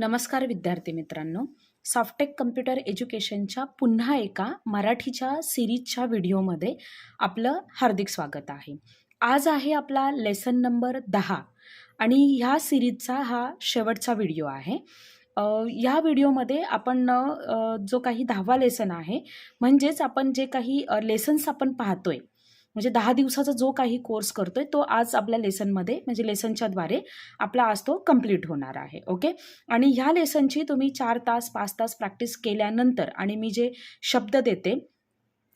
नमस्कार विद्यार्थी मित्रांनो. सॉफ्टेक कम्प्युटर एज्युकेशनच्या पुन्हा एका मराठीच्या सिरीजच्या व्हिडिओमध्ये आपलं हार्दिक स्वागत आहे. आज आहे आपला लेसन नंबर दहा आणि ह्या सिरीजचा हा शेवटचा व्हिडिओ आहे. ह्या व्हिडिओमध्ये आपण जो काही दहावा लेसन आहे म्हणजेच आपण जे काही लेसन्स आपण पाहतोय म्हणजे दहा दिवसाचा जो काही कोर्स करतोय तो आज आपल्या लेसनमध्ये म्हणजे लेसनच्याद्वारे आपला आज तो कंप्लीट होणार आहे ओके? आणि ह्या लेसनची तुम्ही चार तास पाच तास प्रॅक्टिस केल्यानंतर आणि मी जे शब्द देते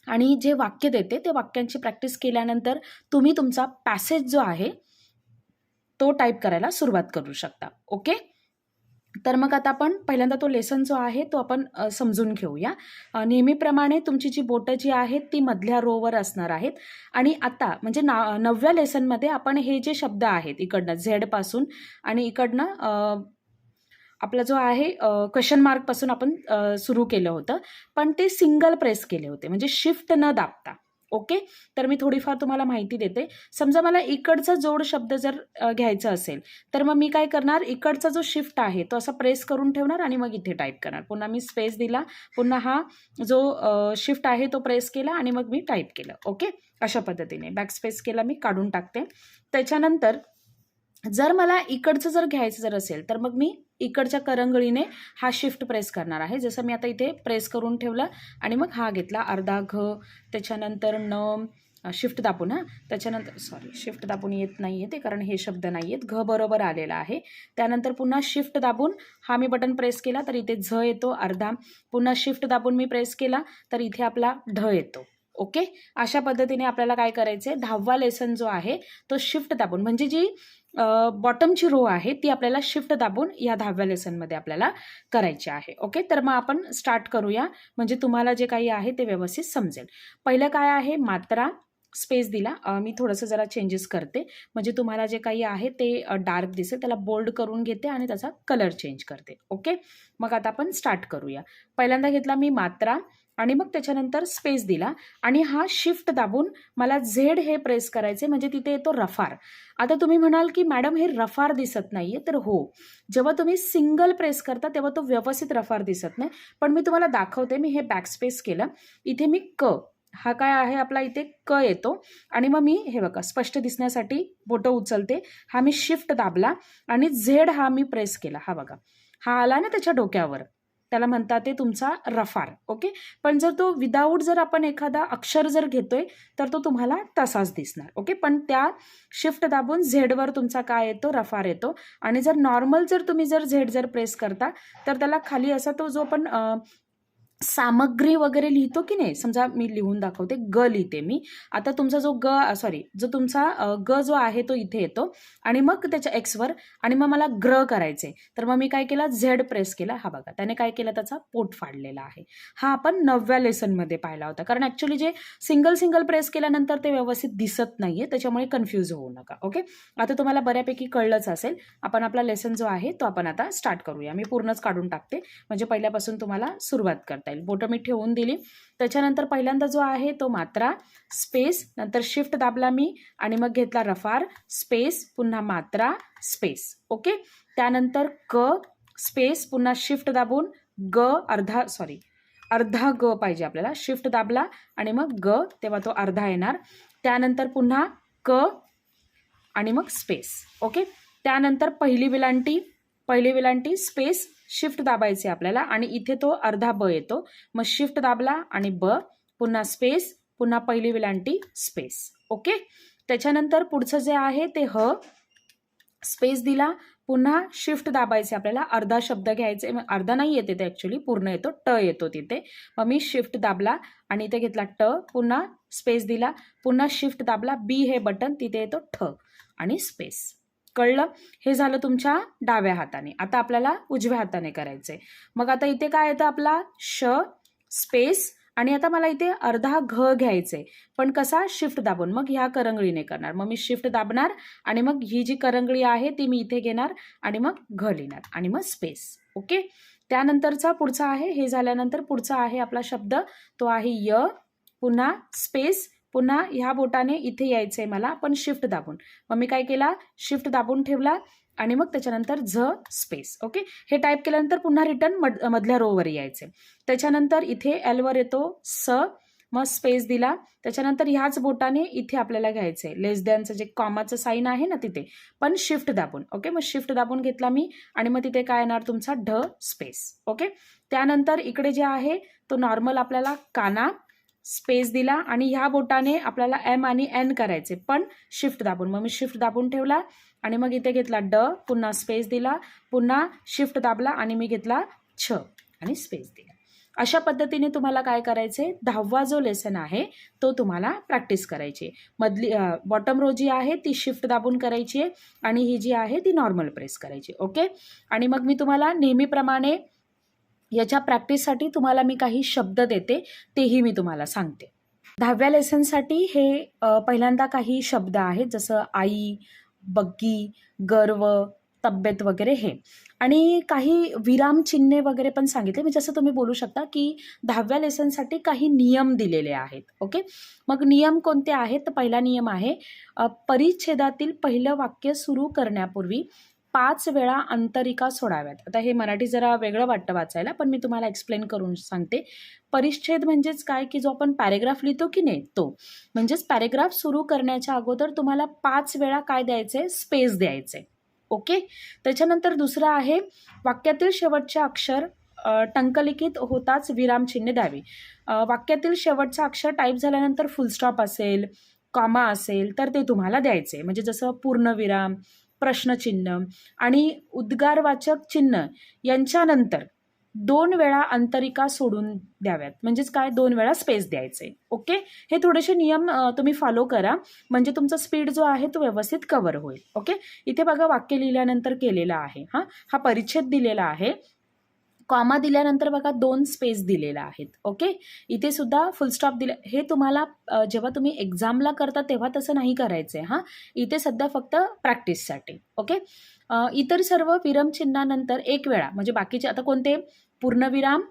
आणि जे वाक्य देते ते वाक्यांची प्रॅक्टिस केल्यानंतर तुम्ही तुमचा पॅसेज जो आहे तो टाईप करायला सुरुवात करू शकता ओके? तर मग आता आपण पहिल्यांदा तो लेसन जो आहे तो आपण समजून घेऊया. नेहमीप्रमाणे तुमची जी बोटं जी आहेत ती मधल्या रोवर असणार आहेत. आणि आता म्हणजे ना नवव्या लेसनमध्ये आपण हे जे शब्द आहेत इकडनं झेडपासून आणि इकडनं आपला जो आहे क्वेश्चन मार्कपासून आपण सुरू केलं होतं. पण ते सिंगल प्रेस केले होते. म्हणजे शिफ्ट न दाबता. ओके? तर मी थोडीफार तुम्हाला माहिती देते. समजा मला इकडचा जोड शब्द जर घ्यायचा असेल तर मग मी काय करणार? इकडचा जो शिफ्ट आहे तो असा प्रेस करून ठेवणार आणि मग इथे टाईप करणार. पुन्हा मी स्पेस दिला पुन्हा हा जो शिफ्ट आहे तो प्रेस केला आणि मग मी टाईप केलं. ओके? अशा पद्धतीने. बॅक स्पेस केला मी काढून टाकते. त्याच्यानंतर जर मला इकडचं जर घ्यायचं जर असेल तर मग मी इकडच्या करंगळीने हा शिफ्ट प्रेस करणार आहे. जसं मी आता इथे प्रेस करून ठेवलं आणि मग हा घेतला अर्धा घ त्याच्यानंतर न शिफ्ट दाबून हां. त्याच्यानंतर सॉरी शिफ्ट दाबून येत नाही आहे ते कारण हे शब्द नाही आहेत घ बरोबर आलेला आहे. त्यानंतर पुन्हा शिफ्ट दाबून हा मी बटन प्रेस केला तर इथे झ येतो अर्धा. पुन्हा शिफ्ट दाबून मी प्रेस केला तर इथे आपला ढ येतो. ओके? अशा पद्धतीने आपल्याला काय करायचं आहे दहावा लेसन जो आहे तो शिफ्ट दाबून. म्हणजे जी बॉटमची रो आहे ती आपल्याला शिफ्ट दाबून या दहाव्या लेसनमध्ये आपल्याला करायची आहे. ओके तर मग आपण स्टार्ट करूया. म्हणजे तुम्हाला जे काही आहे ते व्यवस्थित समजेल. पहिलं काय आहे? मात्रा स्पेस दिला. मी थोडंसं जरा चेंजेस करते. म्हणजे तुम्हाला जे काही आहे ते डार्क दिसेल. त्याला बोल्ड करून घेते आणि त्याचा कलर चेंज करते. ओके मग आता आपण स्टार्ट करूया. पहिल्यांदा घेतला मी मात्रा. आणि मग त्याच्यानंतर स्पेस दिला. आणि हा शिफ्ट दाबून मला झेड हे प्रेस करायचे म्हणजे तिथे येतो रफार. आता तुम्ही म्हणाल की मॅडम हे रफार दिसत नाहीये. तर हो जेव्हा तुम्ही सिंगल प्रेस करता तेव्हा तो व्यवस्थित रफार दिसत नाही. पण मी तुम्हाला दाखवते मी हे बॅकस्पेस केलं. इथे मी क हा काय आहे आपला इथे? क येतो. आणि मग मी हे बघा स्पष्ट दिसण्यासाठी बोटं उचलते. हा मी शिफ्ट दाबला आणि झेड हा मी प्रेस केला. हा बघा. हा आला ना त्याच्या डोक्यावर. त्याला म्हणतात ते तुमचा रफार ओके? पण जर तो विदाऊट जर आपण एखादा अक्षर जर घेतोय तर तो तुम्हाला तसाच दिसणार ओके? पण त्या शिफ्ट दाबून झेडवर तुमचा काय येतो? रफार येतो. आणि जर नॉर्मल जर तुम्ही जर झेड जर प्रेस करता तर त्याला खाली असा तो जो आपण सामग्री वगैरे लिहितो की नाही? समजा मी लिहून दाखवते ग लिहिते मी. आता तुमचा जो ग सॉरी जो तुमचा ग जो आहे तो इथे येतो आणि मग त्याच्या एक्सवर आणि मग मला ग्र करायचे तर मग मी काय केलं? झेड प्रेस केला. हा बघा त्याने काय केलं? त्याचा पोट फाडलेला आहे. हा आपण नवव्या लेसनमध्ये पाहिला होता. कारण ॲक्च्युली जे सिंगल सिंगल प्रेस केल्यानंतर ते व्यवस्थित दिसत नाही आहे त्याच्यामुळे कन्फ्यूज होऊ नका. ओके आता तुम्हाला बऱ्यापैकी कळलंच असेल. आपण आपला लेसन जो आहे तो आपण आता स्टार्ट करूया. मी पूर्णच काढून टाकते. म्हणजे पहिल्यापासून तुम्हाला सुरुवात करता जाईल. बोटं मी ठेवून दिली. त्याच्यानंतर पहिल्यांदा जो आहे तो मात्रा स्पेस नंतर शिफ्ट दाबला मी आणि मग घेतला रफार स्पेस पुन्हा मात्रा स्पेस. ओके? त्यानंतर क स्पेस पुन्हा शिफ्ट दाबून ग अर्धा सॉरी अर्धा ग पाहिजे आपल्याला. शिफ्ट दाबला आणि मग ग तेव्हा तो अर्धा येणार. त्यानंतर पुन्हा क आणि मग स्पेस. ओके? त्यानंतर पहिली विलांटी पहिली विलांटी स्पेस शिफ्ट दाबायचे आपल्याला आणि इथे तो अर्धा ब येतो. मग शिफ्ट दाबला आणि ब पुन्हा स्पेस पुन्हा पहिली विलांटी स्पेस. ओके? त्याच्यानंतर पुढचं जे आहे ते ह स्पेस दिला पुन्हा शिफ्ट दाबायचे आपल्याला अर्धा शब्द घ्यायचे मग अर्धा नाही येते ते ॲक्च्युली पूर्ण येतो ट येतो तिथे. मग मी शिफ्ट दाबला आणि इथे घेतला ट पुन्हा स्पेस दिला पुन्हा शिफ्ट दाबला बी हे बटन तिथे येतो ठ आणि स्पेस. कळलं? हे झालं तुमच्या डाव्या हाताने. आता आपल्याला उजव्या हाताने करायचंय. मग आता इथे काय येतं आपला? श स्पेस आणि आता मला इथे अर्धा घ घ्यायचंय. पण कसा? शिफ्ट दाबून. मग ह्या करंगळीने करणार. मग मी शिफ्ट दाबणार आणि मग ही जी करंगळी आहे ती मी इथे घेणार आणि मग घ लिहिणार आणि मग स्पेस. ओके? त्यानंतरचा पुढचा आहे. हे झाल्यानंतर पुढचा आहे आपला शब्द. तो आहे य पुन्हा स्पेस पुन्हा ह्या बोटाने इथे यायचं आहे मला पण शिफ्ट दाबून. मग मी काय केला? शिफ्ट दाबून ठेवला आणि मग त्याच्यानंतर झ स्पेस ओके हे टाईप केल्यानंतर पुन्हा रिटर्न मध मधल्या रोवर यायचे त्याच्यानंतर इथे एलवर येतो स मग स्पेस दिला. त्याच्यानंतर ह्याच बोटाने इथे आपल्याला घ्यायचं आहे लेस दॅनचं जे कॉमाचं साईन आहे ना तिथे पण शिफ्ट दाबून ओके मग शिफ्ट दाबून घेतला मी आणि मग तिथे काय येणार? तुमचा ढ स्पेस ओके त्यानंतर इकडे जे आहे तो नॉर्मल आपल्याला काना स्पेस दिला आणि ह्या बोटाने आपल्याला एम आणि एन करायचे. पण शिफ्ट दाबून. मग मी शिफ्ट दाबून ठेवला आणि मग इथे घेतला ड पुन्हा स्पेस दिला पुन्हा शिफ्ट दाबला आणि मी घेतला छ आणि स्पेस दिला. अशा पद्धतीने तुम्हाला काय करायचे? दहावा जो लेसन आहे तो तुम्हाला प्रॅक्टिस करायची. मधली बॉटम रो जी आहे ती शिफ्ट दाबून करायची आहे आणि ही जी आहे ती नॉर्मल प्रेस करायची. ओके आणि मग मी तुम्हाला नेहमीप्रमाणे याच्या प्रॅक्टिससाठी तुम्हाला मी काही शब्द देते तेही मी तुम्हाला सांगते. दहाव्या लेसनसाठी हे पहिल्यांदा काही शब्द आहेत जसं आई बग्गी गर्व तब्येत वगैरे हे. आणि काही विराम चिन्हे वगैरे पण सांगितले. म्हणजे जसं तुम्ही बोलू शकता की दहाव्या लेसनसाठी काही नियम दिलेले आहेत ओके? मग नियम कोणते आहेत? तर पहिला नियम आहे परिच्छेदातील पहिलं वाक्य सुरू करण्यापूर्वी पाच वेळा अंतरिका सोडाव्यात. आता हे मराठी जरा वेगळं वाटतं वाचायला पण मी तुम्हाला एक्सप्लेन करून सांगते. परिच्छेद म्हणजेच काय? की जो आपण पॅरेग्राफ लिहितो की नाही? तो. म्हणजेच पॅरेग्राफ सुरू करण्याच्या अगोदर तुम्हाला पाच वेळा काय द्यायचे स्पेस द्यायचे ओके त्याच्यानंतर दुसरं आहे वाक्यातील शेवटचे अक्षर टंकलिखित होताच विरामचिन्ह द्यावी. वाक्यातील शेवटचं अक्षर टाईप झाल्यानंतर फुलस्टॉप असेल कॉमा असेल तर ते तुम्हाला द्यायचे म्हणजे जसं पूर्णविराम प्रश्नचिन्ह आणि उद्गारवाचक चिन्ह यांच्यानंतर दोन वेळा अंतरिका सोडून द्याव्यात. म्हणजेच काय? दोन वेळा स्पेस द्यायचे. ओके हे थोडेसे नियम तुम्ही फॉलो करा. म्हणजे तुमचा स्पीड जो आहे तो व्यवस्थित कवर होईल. ओके इथे बघा वाक्य लिहिल्यानंतर केलेला आहे. हां? हा परिच्छेद दिलेला आहे. कॉमा दिल्यानंतर बघा दोन स्पेस दिलेला आहेत ओके इथे सुद्धा फुलस्टॉप दिले. हे तुम्हाला जेव्हा तुम्ही एक्झामला करता तेव्हा तसं नाही करायचं आहे हां? इथे सध्या फक्त प्रॅक्टिससाठी ओके इतर सर्व विरमचिन्हानंतर एक वेळा म्हणजे बाकीचे आता कोणते? पूर्णविराम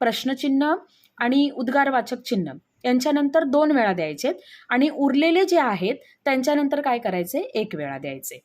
प्रश्नचिन्ह आणि उद्गारवाचक चिन्ह. यांच्यानंतर दोन वेळा द्यायचे आणि उरलेले जे आहेत त्यांच्यानंतर काय करायचे? एक वेळा द्यायचे.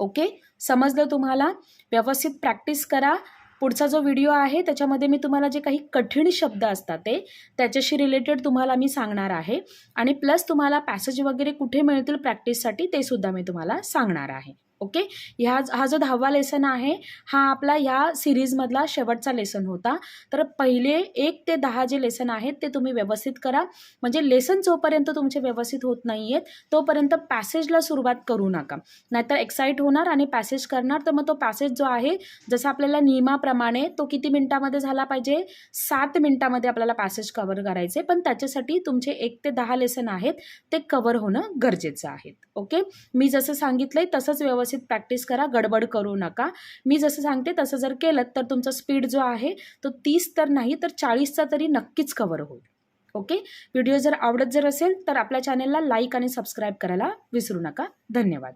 ओके समजलं तुम्हाला? व्यवस्थित प्रॅक्टिस करा. पुढचा जो व्हिडिओ आहे त्याच्यामध्ये मी तुम्हाला जे काही कठीण शब्द असतात ते त्याच्याशी रिलेटेड तुम्हाला मी सांगणार आहे. आणि प्लस तुम्हाला पॅसेज वगैरे कुठे मिळतील प्रॅक्टिससाठी ते सुद्धा मी तुम्हाला सांगणार आहे. ओके? ह्या हा जो दहावा लेसन आहे हा आपला ह्या सिरीजमधला शेवटचा लेसन होता. तर पहिले एक ते दहा जे लेसन आहेत ते तुम्ही व्यवस्थित करा. म्हणजे लेसन जोपर्यंत तुमचे व्यवस्थित होत नाही आहेत तोपर्यंत पॅसेजला सुरुवात करू नका. नाहीतर एक्साईट होणार आणि पॅसेज करणार. तर मग तो पॅसेज जो आहे जसं आपल्याला नियमाप्रमाणे तो किती मिनिटामध्ये झाला पाहिजे? सात मिनिटामध्ये आपल्याला पॅसेज कवर करायचे. पण त्याच्यासाठी तुमचे एक ते दहा लेसन आहेत ते कवर होणं गरजेचं आहे. ओके? मी जसं सांगितलंय तसंच व्यवस्थित प्रॅक्टिस करा गडबड करू नका. मी जसं सांगते तसं जर केलं तर तुमचा स्पीड जो आहे तो तीस तर नाही तर चाळीसचा तरी नक्कीच कवर होईल. ओके व्हिडिओ जर आवडत जर असेल तर आपल्या चॅनेलला लाईक आणि सबस्क्राईब करायला विसरू नका. धन्यवाद.